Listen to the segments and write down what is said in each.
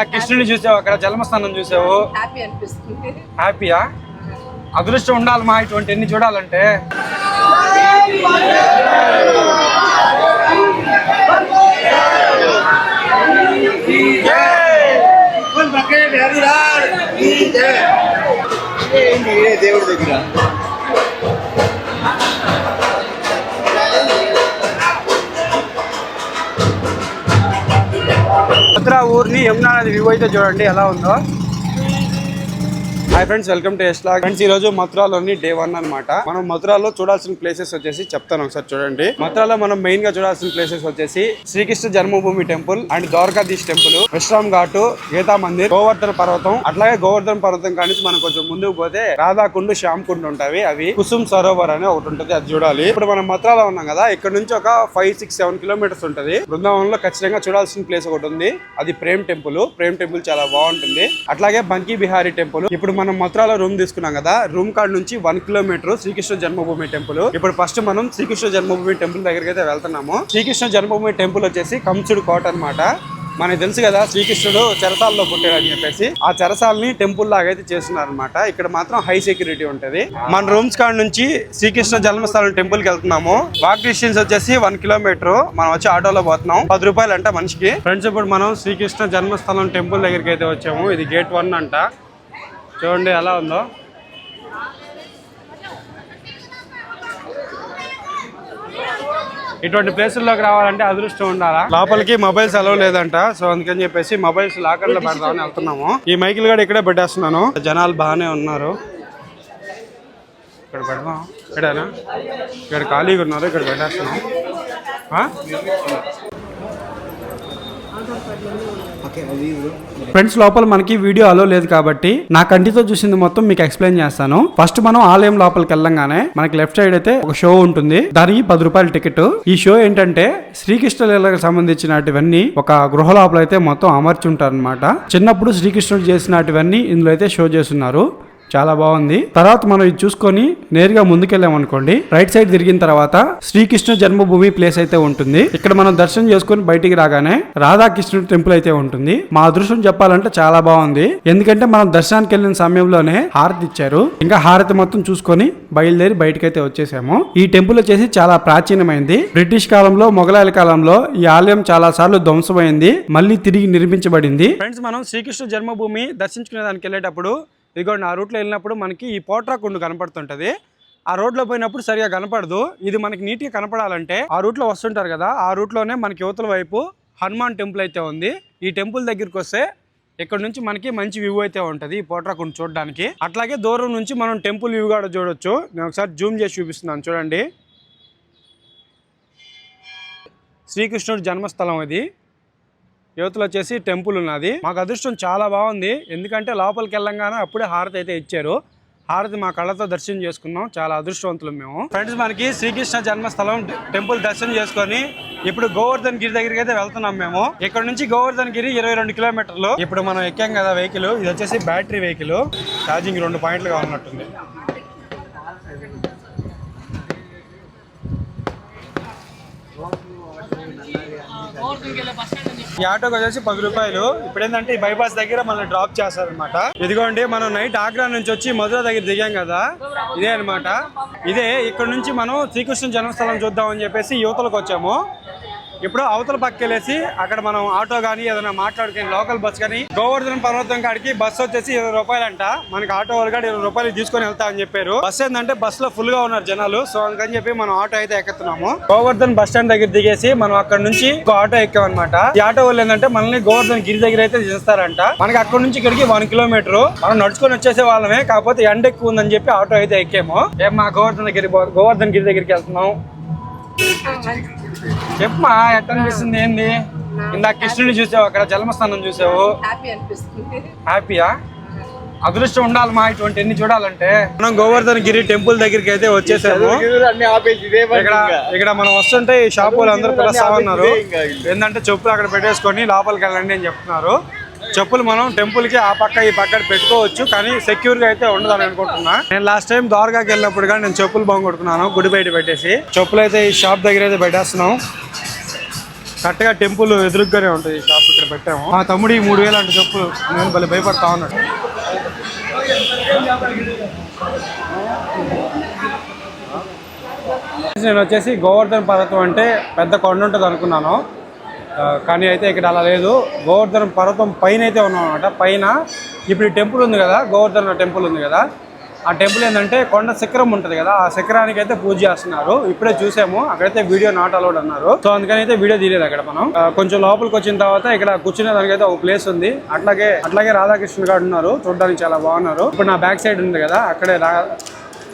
ఇందాక కృష్ణుని చూసావు అక్కడ జన్మస్థానం చూసావు హ్యాపీ అనిపిస్తుంది హ్యాపీయా అదృష్టం ఉండాలి మా ఇటువంటి ఎన్ని చూడాలంటే దేవుడి దగ్గర మథురా ఊరిని యమునా నది వ్యూ అయితే చూడండి ఎలా ఉందో. హాయ్ ఫ్రెండ్స్ వెల్కమ్ టు ఎస్లా ఫ్రెండ్స్ ఈ రోజు మథురాలోని డే వన్ అన్నమాట. మనం మథురాలో చూడాల్సిన ప్లేసెస్ వచ్చేసి చెప్తాను ఒకసారి చూడండి. మథురాలో మనం మెయిన్గా చూడాల్సిన ప్లేసెస్ వచ్చేసి Srikrishna Janmabhoomi temple and Dwarkadhish temple Vishram Ghat Gita Mandir Govardhana పర్వతం అట్లాగే గోవర్ధన పర్వతం కానీ మనం కొంచెం ముందుకు పోతే రాధాకుండు శ్యామ్ కుండు ఉంటాయి. అవి కుసుమ్ సరోవర్ అని ఒకటి ఉంటుంది అది చూడాలి. ఇప్పుడు మనం మథురాలో ఉన్నాం కదా ఇక్కడ నుంచి ఒక ఫైవ్ సిక్స్ సెవెన్ కిలోమీటర్స్ ఉంటుంది. బృందావనంలో ఖచ్చితంగా చూడాల్సిన ప్లేస్ ఒకటి ఉంది. అది ప్రేమ్ టెంపుల్ ప్రేమ్ టెంపుల్ చాలా బాగుంటుంది. అట్లాగే బంకీ బిహారీ టెంపుల్ ఇప్పుడు మనం మథురాలో రూమ్ తీసుకున్నాం కదా రూమ్ కాడ నుంచి one kilometre Srikrishna Janmabhoomi temple ఇప్పుడు ఫస్ట్ మనం శ్రీకృష్ణ జన్మభూమి టెంపుల్ దగ్గరికి అయితే వెళ్తున్నాము. శ్రీకృష్ణ జన్మభూమి టెంపుల్ వచ్చేసి కంసుడు కోట అన్నమాట. మనకి తెలుసు కదా శ్రీకృష్ణుడు చెరసాలలో పుట్టాడు అని చెప్పేసి. ఆ చెరసాలని టెంపుల్ లాగా అయితే చేస్తున్నారు అనమాట ఇక్కడ మాత్రం హై సెక్యూరిటీ ఉంటది. మన రూమ్స్ కాడ నుంచి శ్రీకృష్ణ జన్మస్థలం టెంపుల్కి వెళ్తున్నాము. వాక్ డిస్టెన్స్ వచ్చేసి వన్ కిలోమీటర్ మనం వచ్చి ఆటోలో పోతున్నాం. పది రూపాయలు అంట మనిషికి. ఫ్రెండ్స్ ఇప్పుడు మనం శ్రీకృష్ణ జన్మస్థలం టెంపుల్ దగ్గరికి అయితే వచ్చాము. ఇది గేట్ వన్ అంట. చూడండి ఎలా ఉందో. ఇటువంటి ప్లేసుల్లోకి రావాలంటే అదృష్టం ఉండాలా? లోపలికి మొబైల్స్ అలవ్ లేదంట సో అందుకని చెప్పేసి మొబైల్స్ లాకర్లో పెడదామని వెళ్తున్నాము. ఈ మైకిల్ కూడా ఇక్కడే పెట్టేస్తున్నాను. జనాలు బాగానే ఉన్నారు. ఇక్కడ పెడదాం. ఇక్కడేనా? ఇక్కడ ఖాళీగా ఉన్నారు ఇక్కడ పెట్టేస్తున్నాం. ఫ్రెండ్స్ లోపల మనకి వీడియో అలో లేదు కాబట్టి నా కంటితో చూసింది మొత్తం మీకు ఎక్స్ప్లెయిన్ చేస్తాను. ఫస్ట్ మనం ఆలయం లోపలికి వెళ్ళంగానే మనకి లెఫ్ట్ సైడ్ అయితే ఒక షో ఉంటుంది. దానికి పది రూపాయల టికెట్ ఈ షో ఏంటంటే శ్రీకృష్ణ లీలకు సంబంధించినటువన్నీ ఒక గృహ లోపల అయితే మొత్తం అమర్చి ఉంటారు అనమాట చిన్నప్పుడు శ్రీకృష్ణుడు చేసినటువన్నీ ఇందులో అయితే షో చేస్తున్నారు. చాలా బాగుంది. తర్వాత మనం ఇది చూసుకొని నేరుగా ముందుకెళ్ళాం అనుకోండి. రైట్ సైడ్ తిరిగిన తర్వాత శ్రీకృష్ణ జన్మభూమి ప్లేస్ అయితే ఉంటుంది. ఇక్కడ మనం దర్శనం చేసుకొని బయటికి రాగానే రాధాకృష్ణుడు టెంపుల్ అయితే ఉంటుంది. మా అదృష్టం చెప్పాలంటే చాలా బాగుంది. ఎందుకంటే మనం దర్శనానికి వెళ్ళిన సమయంలోనే హారతి ఇచ్చారు. ఇంకా హారతి మొత్తం చూసుకొని బయలుదేరి బయటకి అయితే వచ్చేసాము. ఈ టెంపుల్ వచ్చేసి చాలా ప్రాచీనమైంది. బ్రిటిష్ కాలంలో మొఘలాయల కాలంలో ఈ ఆలయం చాలా సార్లు ధ్వంసమైంది. మళ్ళీ తిరిగి నిర్మించబడింది. ఫ్రెండ్స్ మనం శ్రీకృష్ణ జన్మభూమి దర్శించుకునే దానికి వెళ్ళేటప్పుడు ఇదిగోండి ఆ రూట్లో వెళ్ళినప్పుడు మనకి ఈ పోట్రా కుండు కనపడుతుంటుంది. ఆ రోడ్లో పోయినప్పుడు సరిగా కనపడదు. ఇది మనకి నీట్గా కనపడాలంటే ఆ రూట్లో వస్తుంటారు కదా ఆ రూట్లోనే మనకి యువతల వైపు హనుమాన్ టెంపుల్ అయితే ఉంది. ఈ టెంపుల్ దగ్గరికి వస్తే ఇక్కడ నుంచి మనకి మంచి వ్యూ అయితే ఉంటుంది ఈ పోట్రాకుండ చూడడానికి. అట్లాగే దూరం నుంచి మనం టెంపుల్ వ్యూ కూడా చూడొచ్చు. నేను ఒకసారి జూమ్ చేసి చూపిస్తున్నాను చూడండి. శ్రీకృష్ణుడి జన్మస్థలం ఇది. యువతలు వచ్చేసి టెంపుల్ ఉన్నది. మాకు అదృష్టం చాలా బాగుంది. ఎందుకంటే లోపలికి వెళ్ళంగానే అప్పుడే హారతి అయితే ఇచ్చారు. హారతి మా కళ్ళతో దర్శనం చేసుకున్నాం. చాలా అదృష్టవంతులు మేము. ఫ్రెండ్స్ మనకి శ్రీకృష్ణ జన్మస్థలం టెంపుల్ దర్శనం చేసుకొని ఇప్పుడు గోవర్ధన్ గిరి దగ్గరికి అయితే వెళ్తున్నాం మేము. ఇక్కడ నుంచి గోవర్ధన్ గిరి ఇరవై రెండు కిలోమీటర్లు. ఇప్పుడు మనం ఎక్కాం కదా వెహికల్. ఇది వచ్చేసి బ్యాటరీ వెహికల్. ఛార్జింగ్ రెండు పాయింట్లుగా ఉన్నట్టుంది. ఈ ఆటోకి వచ్చేసి పది రూపాయలు. ఇప్పుడు ఏంటంటే ఈ బైపాస్ దగ్గర మనం డ్రాప్ చేస్తారనమాట ఇదిగోండి మనం నైట్ ఆగ్రా నుంచి వచ్చి మధుర దగ్గర దిగాం కదా? ఇదే అన్నమాట. ఇదే ఇక్కడ నుంచి మనం శ్రీకృష్ణ జన్మస్థలం చూద్దామని చెప్పేసి యువతలకు వచ్చాము. ఇప్పుడు అవతల పక్కెళ్ళేసి అక్కడ మనం ఆటో కానీ ఏదైనా మాట్లాడుకుని లోకల్ బస్ కానీ గోవర్ధన పర్వతం కాడికి బస్ వచ్చేసి ఇరవై రూపాయలు అంట మనకి ఆటో వాళ్ళు కూడా ఇరవై రూపాయలు తీసుకొని వెళ్తా అని చెప్పారు. బస్ ఏంటంటే బస్లో ఫుల్గా ఉన్నారు జనాలు. సో అందుకని చెప్పి మనం ఆటో అయితే ఎక్కుతున్నాము గోవర్ధన్ బస్ స్టాండ్ దగ్గర దిగేసి మనం అక్కడ నుంచి ఒక ఆటో ఎక్కామన్నమాట. ఈ ఆటో వాళ్ళు ఏంటంటే మనల్ని గోవర్ధన్ గిరి దగ్గర అయితే చేస్తారంట. మనకి అక్కడ నుంచి ఇక్కడికి వన్ కిలోమీటర్ మనం నడుచుకొని వచ్చేసే వాళ్ళమే. కాకపోతే ఎండ ఎక్కువ ఉందని చెప్పి ఆటో అయితే ఎక్కాము. ఏం మా గోవర్ధన్ దగ్గర గోవర్ధన్ గిరి దగ్గరికి వెళ్తున్నాం చెప్పమా ఎట్లా అనిపిస్తుంది ఏంది? ఇందాక కృష్ణుని చూసావు అక్కడ జన్మస్థానం చూసావు. హ్యాపీ అనిపిస్తుంది. హ్యాపీయా అదృష్టం ఉండాలి మా ఇటువంటి ఎన్ని చూడాలంటే. మనం గోవర్ధన్ గిరి టెంపుల్ దగ్గరికి అయితే వచ్చేసాము. ఇక్కడ ఇంకా. ఇక్కడ మనం వస్తుంటే ఈ షాప్ వాళ్ళు అందరూ పిలుస్తా ఉన్నారు. ఏంటంటే చెప్పులు అక్కడ పెట్టేసుకొని లోపలికి వెళ్ళండి అని చెప్తున్నారు. చెప్పులు మనం టెంపుల్కి ఆ పక్క ఈ పక్క పెట్టుకోవచ్చు కానీ సెక్యూర్గా అయితే ఉండదని అనుకుంటున్నా. నేను లాస్ట్ టైం ద్వారకాకి వెళ్ళినప్పుడు కానీ నేను చెప్పులు బాగుంటున్నాను గుడి బయట పెట్టేసి. చెప్పులు అయితే ఈ షాప్ దగ్గర అయితే పెట్టేస్తున్నాం. కరెక్ట్గా టెంపుల్ ఎదురుగ్గానే ఉంటుంది ఈ షాప్ ఇక్కడ పెట్టాము. మా ఈ మూడు వేలు అంటే చెప్పులు. నేను భలే భయపడతా ఉన్నాడు. నేను వచ్చేసి గోవర్ధన పర్వతం అంటే పెద్ద కొండ ఉంటుంది అనుకున్నాను. కానీ అయితే ఇక్కడ అలా లేదు. గోవర్ధన పర్వతం పైన అయితే ఉన్నాం అనమాట పైన ఇప్పుడు టెంపుల్ ఉంది కదా గోవర్ధన టెంపుల్ ఉంది కదా. ఆ టెంపుల్ ఏంటంటే కొండ శిఖరం ఉంటుంది కదా ఆ శిఖరానికి అయితే పూజ చేస్తున్నారు. ఇప్పుడే చూసాము అక్కడైతే వీడియో నాట్ అలౌడ్ అన్నారు. సో అందుకని అయితే వీడియో తీయలేదు అక్కడ మనం. కొంచెం లోపలికి వచ్చిన తర్వాత ఇక్కడ కూర్చునే దానికైతే ఒక ప్లేస్ ఉంది. అట్లాగే అట్లాగే రాధాకృష్ణ గారు ఉన్నారు. చూడడానికి చాలా బాగున్నారు. ఇప్పుడు నా బ్యాక్ సైడ్ ఉంది కదా అక్కడే రా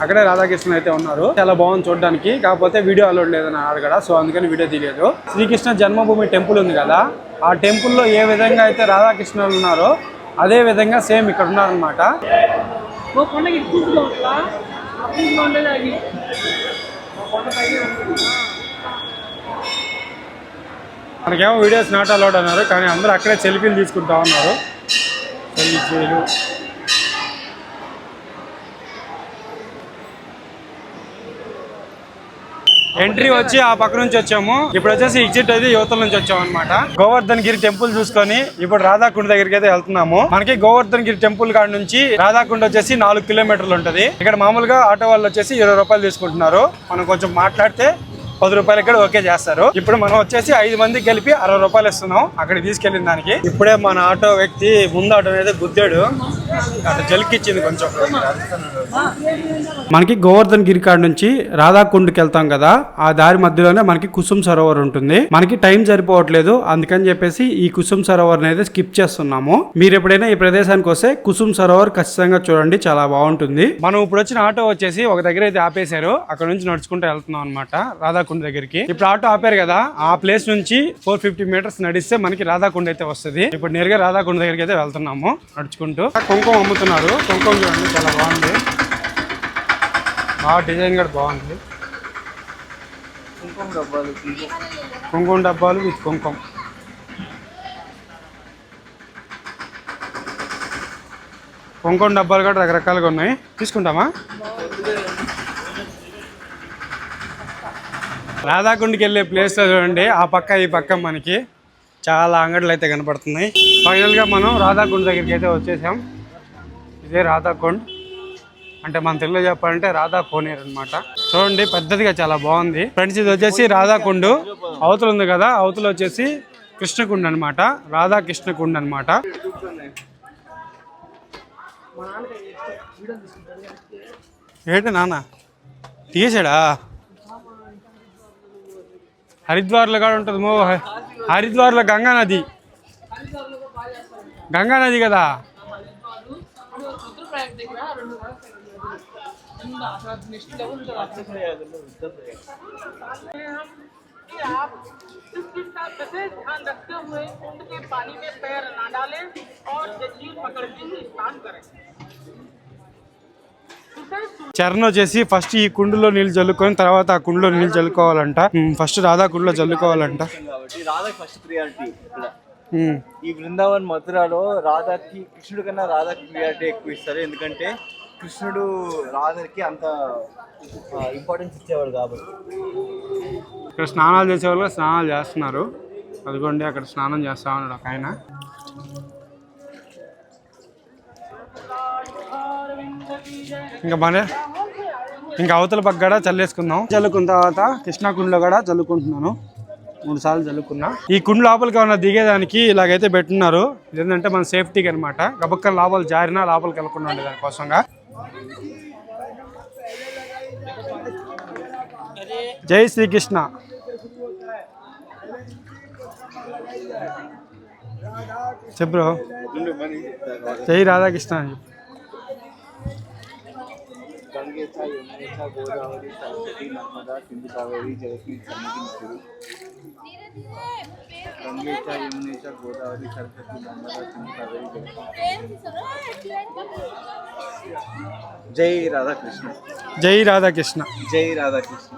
అక్కడే రాధాకృష్ణ అయితే ఉన్నారు. చాలా బాగుంది చూడడానికి. కాకపోతే వీడియో అలౌడ్ లేదని అక్కడ సో అందుకని వీడియో తీయలేదు. శ్రీకృష్ణ జన్మభూమి టెంపుల్ ఉంది కదా ఆ టెంపుల్లో ఏ విధంగా అయితే రాధాకృష్ణులు ఉన్నారో అదే విధంగా సేమ్ ఇక్కడ ఉన్నారనమాట మనకేమో వీడియోస్ నాట్ అలౌడ్ అన్నారు కానీ అందరూ అక్కడే సెల్ఫీలు తీసుకుంటా ఉన్నారు. సెల్ఫీలు ఎంట్రీ వచ్చి ఆ పక్క నుంచి వచ్చాము. ఇప్పుడు వచ్చేసి ఎగ్జిట్ అయితే యువతల నుంచి వచ్చాము అనమాట గోవర్ధన్ గిరి టెంపుల్ చూసుకొని ఇప్పుడు రాధాకుండ దగ్గరికి అయితే వెళ్తున్నాము. మనకి గోవర్ధన్ గిరి టెంపుల్ కాడ నుంచి రాధాకుండ వచ్చేసి నాలుగు కిలోమీటర్లు ఉంటది. ఇక్కడ మామూలుగా ఆటో వాళ్ళు వచ్చేసి ఇరవై రూపాయలు తీసుకుంటున్నారు. మనం కొంచెం మాట్లాడితే పది రూపాయలు ఇక్కడ ఓకే చేస్తారు. ఇప్పుడు మనం వచ్చేసి ఐదు మంది కలిపి అరవై రూపాయలు ఇస్తున్నాం అక్కడ తీసుకెళ్ళిన దానికి. ఇప్పుడే మన ఆటో వ్యక్తి ముందు ఆటో అనేది గుద్దాడు. జలికిచ్చింది కొంచెం. మనకి గోవర్ధన్ గిరి కాడ నుంచి రాధాకుండ్కి వెళ్తాం కదా ఆ దారి మధ్యలోనే మనకి కుసుమ్ సరోవర్ ఉంటుంది. మనకి టైం సరిపోవట్లేదు అందుకని చెప్పేసి ఈ కుసుమ్ సరోవర్ అయితే స్కిప్ చేస్తున్నాము. మీరు ఎప్పుడైనా ఈ ప్రదేశానికి వస్తే కుసుమ్ సరోవర్ ఖచ్చితంగా చూడండి చాలా బాగుంటుంది. మనం ఇప్పుడు వచ్చిన ఆటో వచ్చేసి ఒక దగ్గర అయితే ఆపేశారు. అక్కడ నుంచి నడుచుకుంటూ వెళ్తున్నాం అనమాట రాధాకుండ దగ్గరికి. ఇప్పుడు ఆటో ఆపారు కదా ఆ ప్లేస్ నుంచి ఫోర్ ఫిఫ్టీ మీటర్స్ నడిస్తే మనకి రాధాకుండ అయితే వస్తుంది. ఇప్పుడు నేరుగా రాధాకుండ దగ్గరికి అయితే వెళ్తున్నాము నడుచుకుంటూ. కుంకుమ అమ్ముతున్నారు. కుంకుమ చూడండి చాలా బాగుంది. బాగా డిజైన్ కూడా బాగుంది. కుంకుమ డబ్బాలు కుంకుమ. డబ్బాలు విత్ కుంకుమ. కుంకుమ డబ్బాలు కూడా రకరకాలుగా ఉన్నాయి. తీసుకుంటామా? రాధాకుండికి వెళ్ళే ప్లేస్లో చూడండి. ఆ పక్క ఈ పక్క మనకి చాలా అంగడులు అయితే కనపడుతున్నాయి. ఫైనల్గా మనం రాధాకుండ్ దగ్గరికి అయితే వచ్చేసాం. ఇదే రాధాకుండ్ అంటే మన తెలుగులో చెప్పాలంటే రాధా కోనేరు అనమాట చూడండి పెద్దదిగా చాలా బాగుంది. ఫ్రెండ్స్ ఇది వచ్చేసి రాధాకుండు అవతల ఉంది కదా అవతల వచ్చేసి కృష్ణకుండ అనమాట రాధా కృష్ణకుండ అనమాట ఏంటి నాన్న? తీసాడా హరిద్వార్లో కూడా ఉంటుంది మో. హరిద్వార్లో గంగా నది. గంగా నది కదా? నెక్స్ట్ లెవెల్ ఉంటుంది कि आप इस चीज का विशेष ध्यान रखते हुए कुंड के पानी में पैर न डालें और जंजीर पकड़ के ही स्नान करें विशेष చరణ్ వచ్చేసి ఫస్ట్ ఈ కుండులో నీళ్ళు చల్లుకొని తర్వాత ఆ కుండులో నీళ్ళు చల్లుకోవాలంట ఉమ్, ఫస్ట్ రాధా కుండులో చల్లుకోవాలంట కాబట్టి రాధాకి ఫస్ట్ ప్రియారిటీ ఇక్కడ ఉమ్, ఈ బృందావన్ మథురాలో రాధాకి కృష్ణుడు కన్నా రాధాకి ప్రియారిటీ ఎక్కువ ఇస్తారు ఎందుకంటే కృష్ణుడు రాధకి అంత ఇంపార్టెన్స్ ఇచ్చేవాడు కాబట్టి. ఇక్కడ స్నానాలు చేసే వాళ్ళు స్నానాలు చేస్తున్నారు. అదిగోండి అక్కడ స్నానం చేస్తా ఉన్నాడు ఒక ఆయన. ఇంకా మన ఇంకా అవతల పక్క కూడా చల్లేసుకుందాం. చల్లుకున్న తర్వాత కృష్ణా కుండలో కూడా చల్లుకుంటున్నాను. మూడు సార్లు చల్లుకున్నా. ఈ కుండ లోపలికి ఏమన్నా దిగేదానికి ఇలాగైతే పెట్టున్నారు ఇదేంటంటే మన సేఫ్టీకి అనమాట గబక్క లోపల జారినా లోపలికి వెళ్ళకుండా ఉండే जय श्री कृष्णा। चुप रहो। जय राधा कृष्णा जी। गोदावरी सरस्वती नर्मदा सिंधु कावेरी గోదావరి సరస్వతి నర్మదా సింధు కావేరి జలకి జై రాధాకృష్ణ జై రాధాకృష్ణ జై రాధాకృష్ణ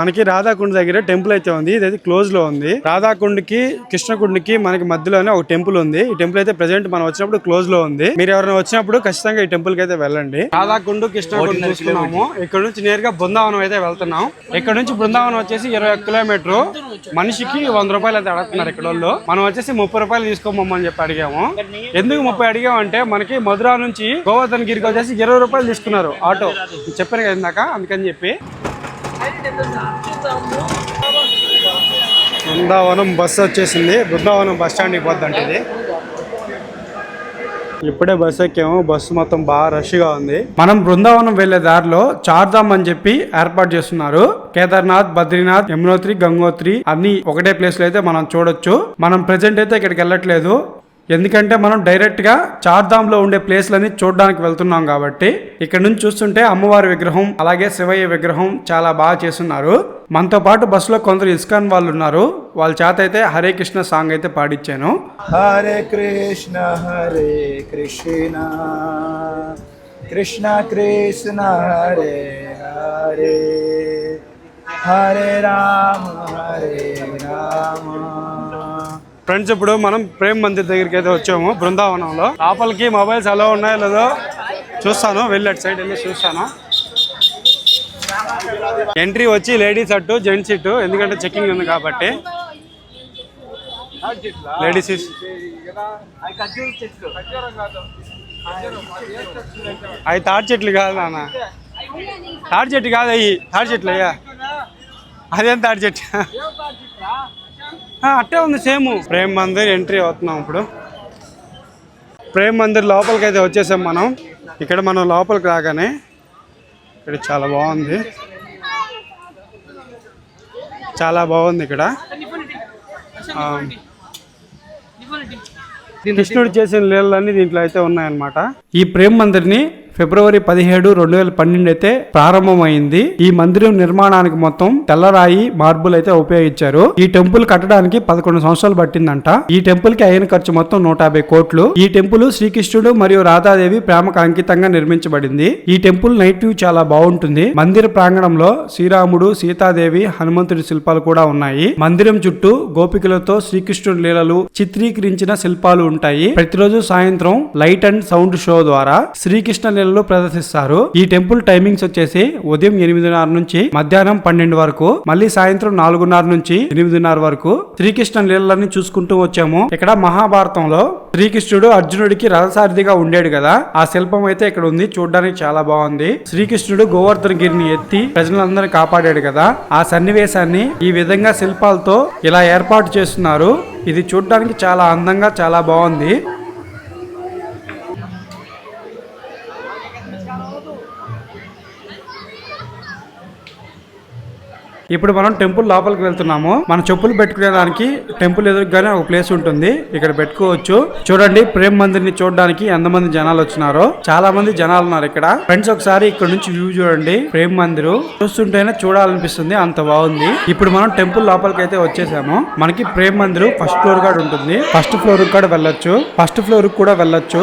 మనకి రాధాకుండ దగ్గర టెంపుల్ అయితే ఉంది. ఇదైతే క్లోజ్లో ఉంది. రాధాకుండకి కృష్ణకుండకి మనకి మధ్యలోనే ఒక టెంపుల్ ఉంది. ఈ టెంపుల్ అయితే ప్రెసెంట్ మనం వచ్చినప్పుడు క్లోజ్లో ఉంది. మీరు ఎవరైనా వచ్చినప్పుడు ఖచ్చితంగా ఈ టెంపుల్కి అయితే వెళ్ళండి. రాధాకుండ కృష్ణకుండ చూస్తున్నాము. ఇక్కడ నుంచి నేరుగా బృందావనం అయితే వెళ్తున్నాం. ఇక్కడ నుంచి బృందావనం వచ్చేసి ఇరవై ఒక్క కిలోమీటర్. మనిషికి వంద రూపాయలు అయితే అడుగుతున్నారు ఇక్కడ వాళ్ళు. మనం వచ్చేసి ముప్పై రూపాయలు తీసుకోమని చెప్పి అడిగాము. ఎందుకు ముప్పై అడిగామంటే మనకి మధురా నుంచి గోవర్ధన్ గిరికి వచ్చేసి ఇరవై రూపాయలు తీసుకున్నారు ఆటో. చెప్పాను కదా ఇందాక అందుకని చెప్పి. బృందావనం బస్సు వచ్చేసింది. బృందావనం బస్ స్టాండ్కి పోద్దంట ఇది. ఇప్పుడే బస్సు ఎక్కాము. బస్సు మొత్తం బాగా రష్గా ఉంది. మనం బృందావనం వెళ్ళే దారిలో చార్ధామ్ అని చెప్పి ఏర్పాటు చేస్తున్నారు. కేదార్నాథ్ బద్రీనాథ్ యమునోత్రి గంగోత్రి అన్ని ఒకటే ప్లేస్లో అయితే మనం చూడొచ్చు. మనం ప్రెసెంట్ అయితే ఇక్కడికి వెళ్ళట్లేదు. ఎందుకంటే మనం డైరెక్ట్గా చార్ధామ్లో ఉండే ప్లేస్లన్నీ చూడడానికి వెళ్తున్నాం కాబట్టి ఇక్కడ నుంచి చూస్తుంటే అమ్మవారి విగ్రహం అలాగే శివయ్య విగ్రహం చాలా బాగా చేస్తున్నారు. మనతో పాటు బస్సులో కొందరు ఇస్కాన్ వాళ్ళు ఉన్నారు. వాళ్ళ చేత అయితే హరే కృష్ణ సాంగ్ అయితే పాడిచ్చాను. హరే కృష్ణ హరే కృష్ణ. కృష్ణ కృష్ణ హరే హరే. హరే రామ హరే రామ. ఫ్రెండ్స్ ఇప్పుడు మనం ప్రేమ్ మందిర్ దగ్గరికి అయితే వచ్చాము బృందావనంలో. లోపలికి మొబైల్స్ ఎలా ఉన్నాయో లేదో చూస్తాను. వెళ్ళి అటు సైడ్ వెళ్ళి చూస్తాను. ఎంట్రీ వచ్చి లేడీస్ అట్టు జెంట్స్ ఇటు ఎందుకంటే చెకింగ్ ఉంది కాబట్టి. లేడీస్ అవి తాడి చెట్లు కాదు నాన్న. తాడి చెట్టు కాదు అవి. తాడి చెట్లు అయ్యా అదేం తాడి చెట్టు? అట్టే ఉంది సేమ్. ప్రేమ్ మందిర్ ఎంట్రీ అవుతున్నాం ఇప్పుడు. ప్రేమ్ మందిర్ లోపలికి అయితే వచ్చేసాం మనం. ఇక్కడ మనం లోపలికి రాగానే ఇక్కడ చాలా బాగుంది. చాలా బాగుంది ఇక్కడ. కృష్ణుడు చేసిన లీలలన్నీ దీంట్లో అయితే ఉన్నాయన్నమాట. ఈ ప్రేమ్ మందిర్ని ఫిబ్రవరి పదిహేడు రెండు వేల పన్నెండు అయితే ప్రారంభమైంది. ఈ మందిరం నిర్మాణానికి మొత్తం తెల్లరాయి మార్బుల్ అయితే ఉపయోగించారు. ఈ టెంపుల్ కట్టడానికి పదకొండు సంవత్సరాలు పట్టిందంట. ఈ టెంపుల్కి అయిన ఖర్చు మొత్తం నూట యాభై కోట్లు. ఈ టెంపుల్ శ్రీకృష్ణుడు మరియు రాధాదేవి ప్రేమకు అంకితంగా నిర్మించబడింది. ఈ టెంపుల్ నైట్ వ్యూ చాలా బాగుంటుంది. మందిర ప్రాంగణంలో శ్రీరాముడు సీతాదేవి హనుమంతుడి శిల్పాలు కూడా ఉన్నాయి. మందిరం చుట్టూ గోపికలతో శ్రీకృష్ణుడి లీలలు చిత్రీకరించిన శిల్పాలు ఉంటాయి. ప్రతిరోజు సాయంత్రం లైట్ అండ్ సౌండ్ షో ద్వారా శ్రీకృష్ణ లీల లీలలు ప్రదర్శిస్తారు. ఈ టెంపుల్ టైమింగ్స్ వచ్చేసి ఉదయం ఎనిమిదిన్నర నుంచి మధ్యాహ్నం పన్నెండు వరకు మళ్ళీ సాయంత్రం నాలుగున్నర నుంచి ఎనిమిదిన్నర వరకు శ్రీకృష్ణ లీలలన్నీ చూసుకుంటూ వచ్చాము. ఇక్కడ మహాభారతంలో శ్రీకృష్ణుడు అర్జునుడికి రథసారథిగా ఉండేడు కదా. ఆ శిల్పం అయితే ఇక్కడ ఉంది. చూడడానికి చాలా బాగుంది. శ్రీకృష్ణుడు గోవర్ధన గిరిని ఎత్తి ప్రజలందరినీ కాపాడాడు కదా. ఆ సన్నివేశాన్ని ఈ విధంగా శిల్పాలతో ఇలా ఏర్పాటు చేస్తున్నారు. ఇది చూడడానికి చాలా అందంగా చాలా బాగుంది. ఇప్పుడు మనం టెంపుల్ లోపలికి వెళ్తున్నాము. మన చెప్పులు పెట్టుకునేదానికి టెంపుల్ ఎదురుగానే ఒక ప్లేస్ ఉంటుంది. ఇక్కడ పెట్టుకోవచ్చు. చూడండి ప్రేమ్ మందిర్ని చూడడానికి ఎంతమంది జనాలు వచ్చినారో. చాలా మంది జనాలు ఉన్నారు ఇక్కడ. ఫ్రెండ్స్ ఒకసారి ఇక్కడ నుంచి వ్యూ చూడండి. ప్రేమ్ మందిర్. చూస్తుంటేనే చూడాలనిపిస్తుంది. అంత బాగుంది. ఇప్పుడు మనం టెంపుల్ లోపలికి అయితే వచ్చేసాము. మనకి ప్రేమ్ మందిర్ ఫస్ట్ ఫ్లోర్ కూడా ఉంటుంది. ఫస్ట్ ఫ్లోర్ కూడా వెళ్ళొచ్చు. ఫస్ట్ ఫ్లోర్ కూడా వెళ్ళొచ్చు.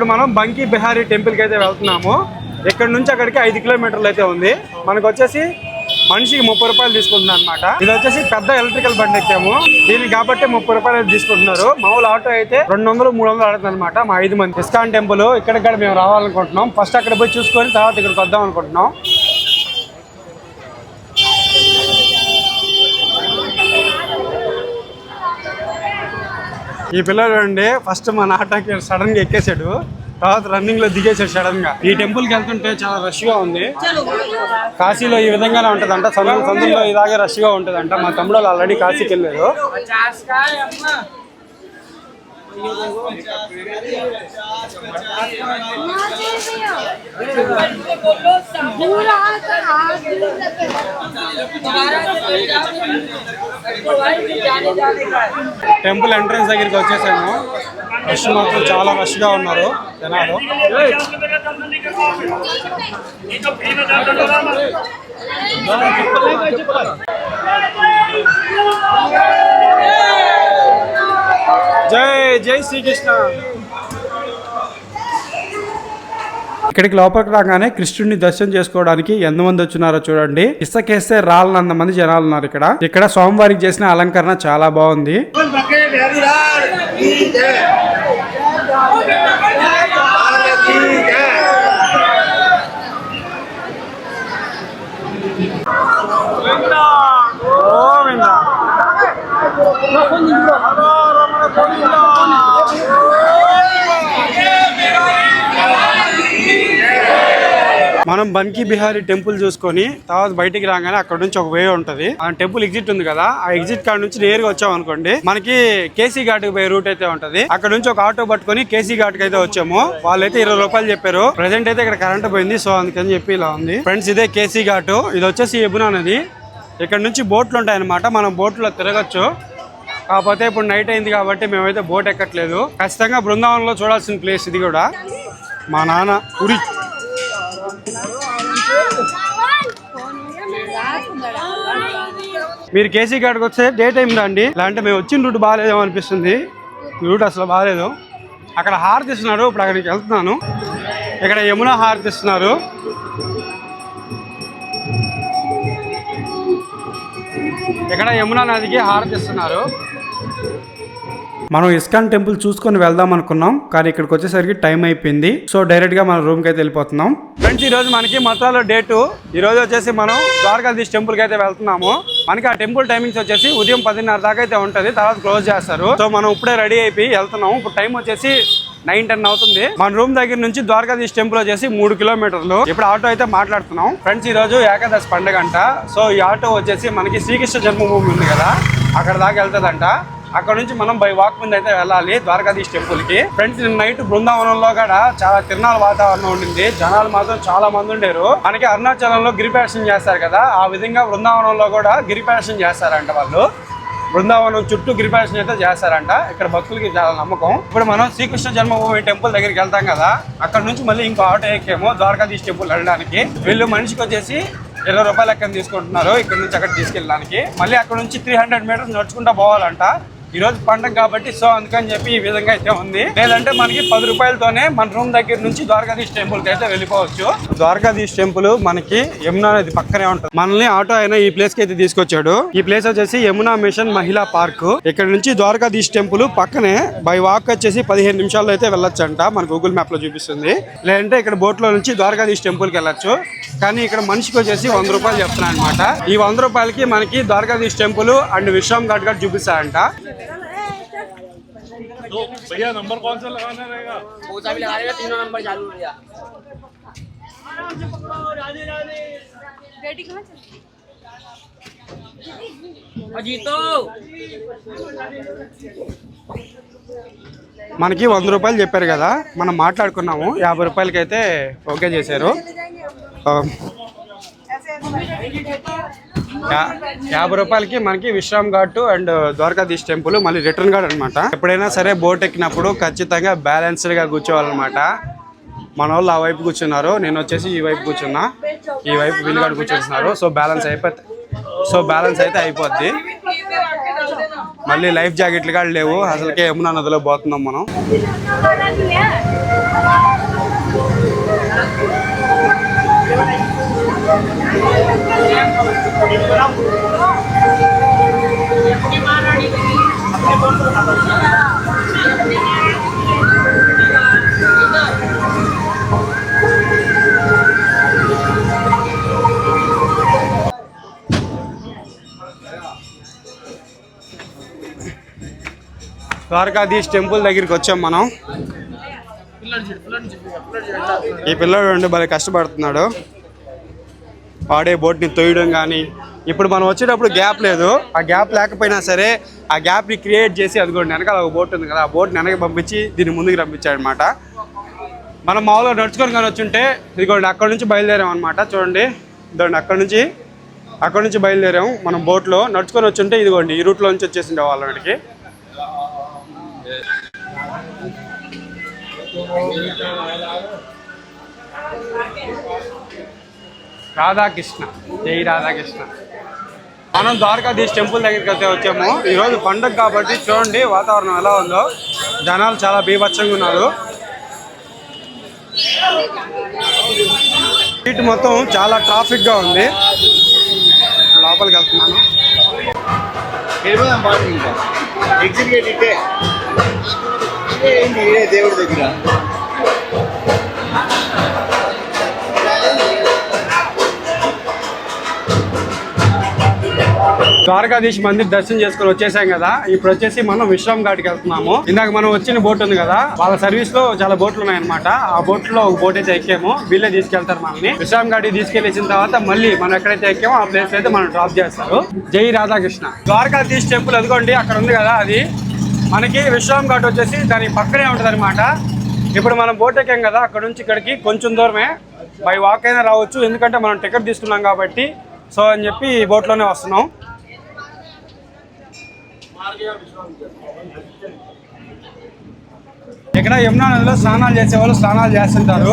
ఇప్పుడు మనం బంకీ బిహారీ టెంపుల్కి అయితే వెళ్తున్నాము. ఇక్కడ నుంచి అక్కడికి ఐదు కిలోమీటర్లు అయితే ఉంది. మనకు వచ్చేసి మనిషికి ముప్పై రూపాయలు తీసుకుంటున్నారు అనమాట ఇది వచ్చేసి పెద్ద ఎలక్ట్రికల్ బండి ఎక్కాము. దీనికి కాబట్టి ముప్పై రూపాయలు తీసుకుంటున్నారు. మామూలు ఆటో అయితే రెండు వందలు మూడు వందలు ఆడుతుంది అనమాట మా ఐదు మంది. ఇస్కాన్ టెంపుల్. ఇక్కడ మేము రావాలనుకుంటున్నాం. ఫస్ట్ అక్కడ పోయి చూసుకొని తర్వాత ఇక్కడికి వద్దాం అనుకుంటున్నాం. ఈ పిల్లలు అండి ఫస్ట్ మన ఆటోకి సడన్గా ఎక్కేసాడు. తర్వాత రన్నింగ్లో దిగేసాడు సడన్గా. ఈ టెంపుల్కి వెళ్తుంటే చాలా రష్గా ఉంది. కాశీలో ఈ విధంగానే ఉంటదంట. సందులు సందుల్లో ఇలాగే రష్గా ఉంటదంట. మా తమ్ముడు వాళ్ళు ఆల్రెడీ కాశీకి వెళ్ళారు. టెంపుల్ ఎంట్రన్స్ దగ్గరికి వచ్చేసాము. రష్ మాత్రం చాలా రష్గా ఉన్నారు జనాలు. జై జై శ్రీకృష్ణ. ఇక్కడికి లోపలికి రాగానే కృష్ణుడిని దర్శనం చేసుకోవడానికి ఎంతమంది వచ్చినారో చూడండి. ఇసుకేస్తే రాళ్ళనంత మంది జనాలు ఉన్నారు ఇక్కడ. ఇక్కడ స్వామివారికి చేసిన అలంకరణ చాలా బాగుంది. మనం బన్కీ బిహారీ టెంపుల్ చూసుకొని తర్వాత బయటికి రాగానే అక్కడ నుంచి ఒక వే ఉంటది. ఆ టెంపుల్ ఎగ్జిట్ ఉంది కదా ఆ ఎగ్జిట్ కాడ నుంచి నేరుగా వచ్చాం అనుకోండి మనకి కేసీ ఘాట్ పోయే రూట్ అయితే ఉంటది. అక్కడ నుంచి ఒక ఆటో పట్టుకొని కేసీ ఘాట్కి అయితే వచ్చాము. వాళ్ళైతే ఇరవై రూపాయలు చెప్పారు. ప్రెసెంట్ అయితే ఇక్కడ కరెంట్ పోయింది సో అందుకని చెప్పి ఇలా ఉంది. ఫ్రెండ్స్ ఇదే కేసీ ఘాట్. ఇది వచ్చేసి యమునా నది. ఇక్కడ నుంచి బోట్లు ఉంటాయన్నమాట. మనం బోట్లో తిరగచ్చు. కాకపోతే ఇప్పుడు నైట్ అయింది కాబట్టి మేమైతే బోట్ ఎక్కట్లేదు. ఖచ్చితంగా బృందావనంలో చూడాల్సిన ప్లేస్ ఇది కూడా. మా నాన్న ఉరి మీరు కేసీ కాడికి వస్తే డే టైం రండి. లేదంటే మేము వచ్చిన రూట్ బాగాలేదేమో అనిపిస్తుంది. రూట్ అసలు బాగాలేదు. అక్కడ హారతిస్తున్నారు ఇప్పుడు అక్కడికి వెళ్తున్నాను. ఇక్కడ యమున హారతిస్తున్నారు ఇక్కడ యమునా నదికి హారతిస్తున్నారు మనం ఇస్కాన్ టెంపుల్ చూసుకొని వెళ్దాం అనుకున్నాం కానీ ఇక్కడికి వచ్చేసరికి టైం అయిపోయింది. సో డైరెక్ట్గా మన రూమ్కి అయితే వెళ్ళిపోతున్నాం. ఫ్రెండ్స్ ఈ రోజు మనకి మతాలో డేటు. ఈ రోజు వచ్చేసి మనం ద్వారకాధీష్ టెంపుల్కి అయితే వెళ్తున్నాము. మనకి ఆ టెంపుల్ టైమింగ్స్ వచ్చేసి ఉదయం పదిన్నర దాకా అయితే ఉంటది తర్వాత క్లోజ్ చేస్తారు. సో మనం ఇప్పుడే రెడీ అయిపోయి వెళ్తున్నాము. ఇప్పుడు టైం వచ్చేసి నైన్ టెన్ అవుతుంది. మన రూమ్ దగ్గర నుంచి ద్వారకాధీష్ టెంపుల్ వచ్చేసి మూడు కిలోమీటర్లు. ఇప్పుడు ఆటో అయితే మాట్లాడుతున్నాం. ఫ్రెండ్స్ ఈ రోజు ఏకాదశి పండుగ అంట. సో ఈ ఆటో వచ్చేసి మనకి శ్రీకృష్ణ జన్మభూమి ఉంది కదా. అక్కడ దాకా వెళ్తుందంట. అక్కడ నుంచి మనం బై వాక్ ముందు అయితే వెళ్ళాలి ద్వారకాధీష్ టెంపుల్కి. ఫ్రెండ్స్ నిన్న నైట్ బృందావనంలో కూడా చాలా తిరునాల వాతావరణం ఉండింది. జనాలు మాత్రం చాలా మంది ఉండేరు. మనకి అరుణాచలంలో గిరిపేషన్ చేస్తారు కదా. ఆ విధంగా బృందావనంలో కూడా గిరిపేషన్ చేస్తారంట వాళ్ళు. బృందావనం చుట్టూ గిరిప్రదక్షిణ అయితే చేస్తారంట. ఇక్కడ భక్తులకి చాలా నమ్మకం. ఇప్పుడు మనం శ్రీకృష్ణ జన్మభూమి టెంపుల్ దగ్గరికి వెళ్తాం కదా అక్కడ నుంచి మళ్ళీ ఇంకో ఆటో ఎక్కేమో ద్వారకాధీష్ టెంపుల్ వెళ్ళడానికి. వీళ్ళు మనిషికి వచ్చేసి ఇరవై రూపాయలు ఎక్కడ తీసుకుంటున్నారు ఇక్కడ నుంచి అక్కడ తీసుకెళ్ళడానికి. మళ్ళీ అక్కడ నుంచి త్రీ హండ్రెడ్ మీటర్స్ నడుచుకుంటా పోవాలంట. ఈ రోజు పండగ కాబట్టి సో అందుకని చెప్పి ఈ విధంగా అయితే ఉంది. లేదంటే మనకి పది రూపాయలతోనే మన రూమ్ దగ్గర నుంచి ద్వారకాధీష్ టెంపుల్ అయితే వెళ్ళిపోవచ్చు. ద్వారకాధీష్ టెంపుల్ మనకి యమునా నది పక్కనే ఉంటుంది. మనల్ని ఆటో అయినా ఈ ప్లేస్కి అయితే తీసుకొచ్చాడు. ఈ ప్లేస్ వచ్చేసి యమునా మిషన్ మహిళా పార్క్. ఇక్కడ నుంచి ద్వారకాధీష్ టెంపుల్ పక్కనే బై వాక్ వచ్చేసి పదిహేను నిమిషాల్లో అయితే వెళ్ళొచ్చు అంట మన గూగుల్ మ్యాప్లో చూపిస్తుంది. లేదంటే ఇక్కడ బోట్లో నుంచి ద్వారకాధీష్ టెంపుల్కి వెళ్ళొచ్చు. కానీ ఇక్కడ మనిషికి వచ్చేసి వంద రూపాయలు చెప్తున్నాను అనమాట ఈ వంద రూపాయలకి మనకి ద్వారకాధీష్ టెంపుల్ అండ్ విశ్రామ్ ఘాట్ ఘాట్ చూపిస్తారంట पोचा भी लगा देगा तीनों नंबर चालू हो गया बेटी कहाँ चली अजीतो మనకి వంద రూపాయలు చెప్పారు కదా మనం మాట్లాడుకున్నాము యాభై రూపాయలకి అయితే ఓకే చేశారు ఆ, యా- యాభై రూపాయలకి మనకి విశ్రామ్ ఘాట్ అండ్ ద్వారకాధీష్ టెంపుల్ మళ్ళీ రిటర్న్ ఘాట్ అనమాట ఎప్పుడైనా సరే బోట్ ఎక్కినప్పుడు ఖచ్చితంగా బ్యాలెన్స్డ్గా కూర్చోవాలన్నమాట. మన వాళ్ళు ఆ వైపు కూర్చున్నారు నేను వచ్చేసి ఈ వైపు కూర్చున్నా. ఈ వైపు వీళ్ళు కూర్చున్నారు సో బ్యాలెన్స్ అయిపోతే సో బ్యాలెన్స్ అయితే అయిపోద్ది. మళ్ళీ లైఫ్ జాకెట్లు కూడా లేవు. అసలుకే యమునా నదిలో పోతున్నాం మనం. ద్వారకాధీష్ టెంపుల్ దగ్గరికి వచ్చాం మనం. ఈ పిల్లడు ఉండి భలే కష్టపడుతున్నాడు. వాడే బోట్ని తొయ్యడం కానీ ఇప్పుడు మనం వచ్చేటప్పుడు గ్యాప్ లేదు. ఆ గ్యాప్ లేకపోయినా సరే ఆ గ్యాప్ని క్రియేట్ చేసి అదిగోండి వెనకాల ఒక బోట్ ఉంది కదా ఆ బోట్ని వెనక పంపించి దీన్ని ముందుకు పంపించాడు మనం మామూలుగా నడుచుకొని కానీ వచ్చుంటే ఇదిగోండి అక్కడ నుంచి బయలుదేరాం అనమాట చూడండి ఇదిగోండి అక్కడ నుంచి అక్కడ నుంచి బయలుదేరాం మనం బోట్లో. నడుచుకొని వచ్చుంటే ఇదిగోండి ఈ రూట్లో నుంచి వచ్చేసిండే వాళ్ళకి రాధాకృష్ణ. జై రాధాకృష్ణ. మనం ద్వారకాధీష్ టెంపుల్ దగ్గరికి అయితే వచ్చాము. ఈరోజు పండుగ కాబట్టి చూడండి వాతావరణం ఎలా ఉందో. జనాలు చాలా బీభత్సంగా ఉన్నారు. సీట్ మొత్తం చాలా ట్రాఫిక్గా ఉంది. లోపలికి వెళ్తున్నాను. వెళ్ళిపోదాం ఎగ్జిట్ ఇట్టే దేవుడి దగ్గర? ద్వారకాధీష్ మందిర్ దర్శనం చేసుకుని వచ్చేసాం కదా. ఇప్పుడు వచ్చేసి మనం విశ్రామ్ ఘాట్కి వెళ్తున్నాము. ఇందాక మనం వచ్చిన బోట్ ఉంది కదా వాళ్ళ సర్వీస్లో చాలా బోట్లు ఉన్నాయన్నమాట. ఆ బోట్లో ఒక బోట్ అయితే ఎక్కాము. వీళ్ళే తీసుకెళ్తారు మనల్ని. విశ్రామ్ ఘాట్కి తీసుకెళ్ళేసిన తర్వాత మళ్ళీ మనం ఎక్కడైతే ఎక్కామో ఆ ప్లేస్ అయితే మనం డ్రాప్ చేస్తారు. జై రాధాకృష్ణ. ద్వారకాధీష్ టెంపుల్ అదిగోండి అక్కడ ఉంది కదా అది. మనకి విశ్రామ్ ఘాట్ వచ్చేసి దాని పక్కనే ఉంటుంది ఇప్పుడు మనం బోట్ ఎక్కాం కదా అక్కడ నుంచి ఇక్కడికి కొంచెం దూరమే. బై వాక్ అయినా రావచ్చు. ఎందుకంటే మనం టికెట్ తీసుకున్నాం కాబట్టి. సో అని చెప్పి ఈ బోట్లోనే వస్తున్నాం. ఇక్కడ యమునా నదిలో స్నానాలు చేసే వాళ్ళు స్నానాలు చేస్తుంటారు.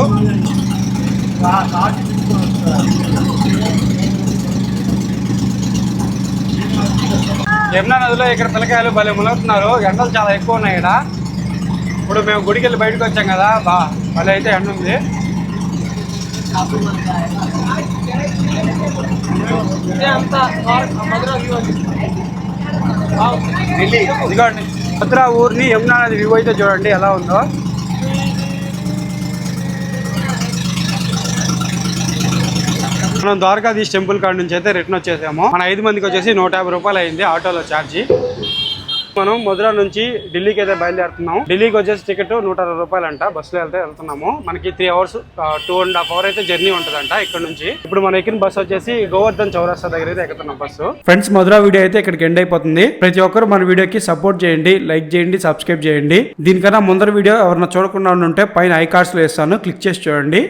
యమునా నదిలో ఇక్కడ పిల్లకాయలు భలే మునుగుతున్నారు. ఎండలు చాలా ఎక్కువ ఉన్నాయి ఇక్కడ. ఇప్పుడు మేము గుడికి వెళ్ళి బయటకు వచ్చాం కదా. బా భలే అయితే ఎండ ఉంది. ఇదిగోండి. ఊరిని యమునా నది వ్యూ అయితే చూడండి ఎలా ఉందో. మనం ద్వారకాధీష్ టెంపుల్ కాడ నుంచి అయితే రిటర్న్ వచ్చేసాము. మన ఐదు మందికి వచ్చేసి నూట యాభై రూపాయలు అయింది ఆటోలో ఛార్జీ. మనం మధుర నుంచి ఢిల్లీకి అయితే బయలుదేరుతున్నాం. ఢిల్లీకి వచ్చేసి టికెట్ నూట అరవై రూపాయలు అంట బస్సులో వెళ్తే వెళ్తున్నాము. మనకి three hours two and half hour అయితే జర్నీ ఉంటుందంట ఇక్కడ నుంచి. ఇప్పుడు మనం ఎక్కిన బస్సు వచ్చేసి గోవర్ధన్ చౌరస్తా దగ్గర అయితే ఎక్కుతున్నాం బస్సు. ఫ్రెండ్స్ మధుర వీడియో అయితే ఇక్కడికి ఎండ్ అయిపోతుంది. ప్రతి ఒక్కరు మన వీడియోకి సపోర్ట్ చేయండి లైక్ చేయండి సబ్స్క్రైబ్ చేయండి. దీనికన్నా ముందర వీడియో ఎవరైనా చూడకుండా ఉంటే పైన ఐ కార్డ్స్లో వేస్తాను. క్లిక్ చేసి చూడండి.